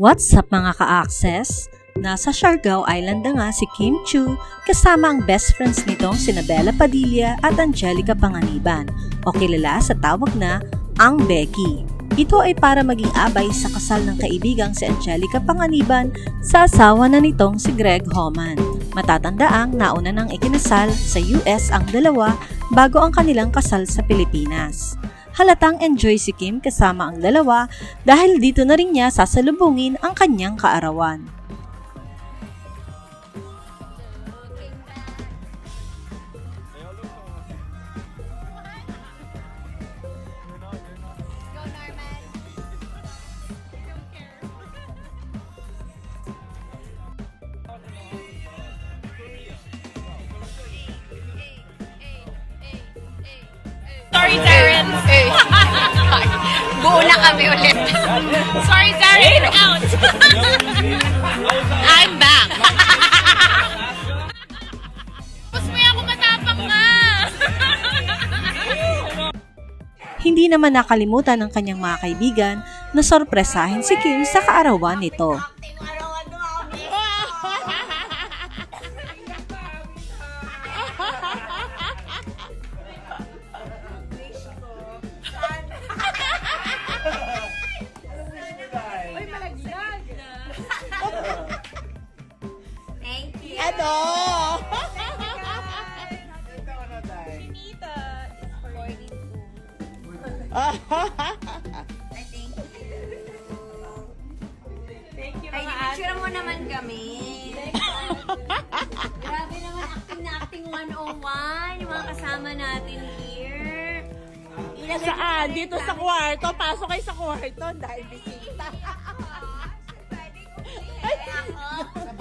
What's up mga ka-access? Nasa Siargao Island na nga si Kim Chu kasama ang best friends nitong sina Bella Padilla at Angelica Panganiban o kilala sa tawag na ang Becky. Ito ay para maging abay sa kasal ng kaibigang si Angelica Panganiban sa asawa na nitong si Greg Homan. Matatandaang nauna nang ikinasal sa US ang dalawa bago ang kanilang kasal sa Pilipinas. Halatang enjoy si Kim kasama ang dalawa dahil dito na rin niya sasalubungin ang kanyang kaarawan. Go, Darren. Buo na kami ulit. Sorry, Darren. Out. I'm back. Mas may ako matapang nga. Hindi naman nakalimutan ng kanyang mga kaibigan na sorpresahin si Kim sa kaarawan nito. Thank you. Ano? I thank you. Thank you, Ay, picture mo naman kami. Grabe naman, acting na acting 101. Yung mga kasama natin here. Ilagay ko Saan? na Dito sa kwarto. Pasok kayo sa kwarto. Dahil bisita. Dito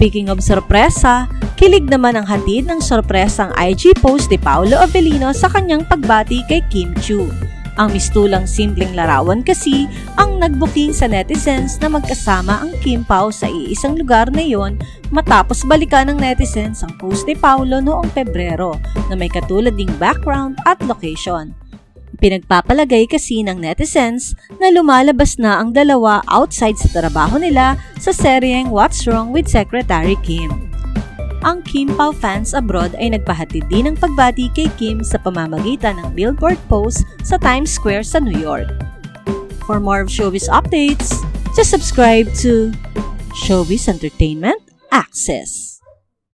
Speaking of sorpresa, kilig naman ang hatid ng sorpresang IG post ni Paolo Avellino sa kanyang pagbati kay Kim Chu. Ang mistulang simpleng larawan kasi ang nagbuking sa netizens na magkasama ang Kim Pao sa iisang lugar na iyon matapos balikan ng netizens ang post ni Paolo noong Pebrero na may katulad ding background at location. Pinagpapalagay kasi ng netizens na lumalabas na ang dalawa outside sa trabaho nila sa seryeng What's Wrong with Secretary Kim. Ang Kim Pao fans abroad ay nagpahatid din ng pagbati kay Kim sa pamamagitan ng billboard post sa Times Square sa New York. For more of showbiz updates, just subscribe to Showbiz Entertainment Access.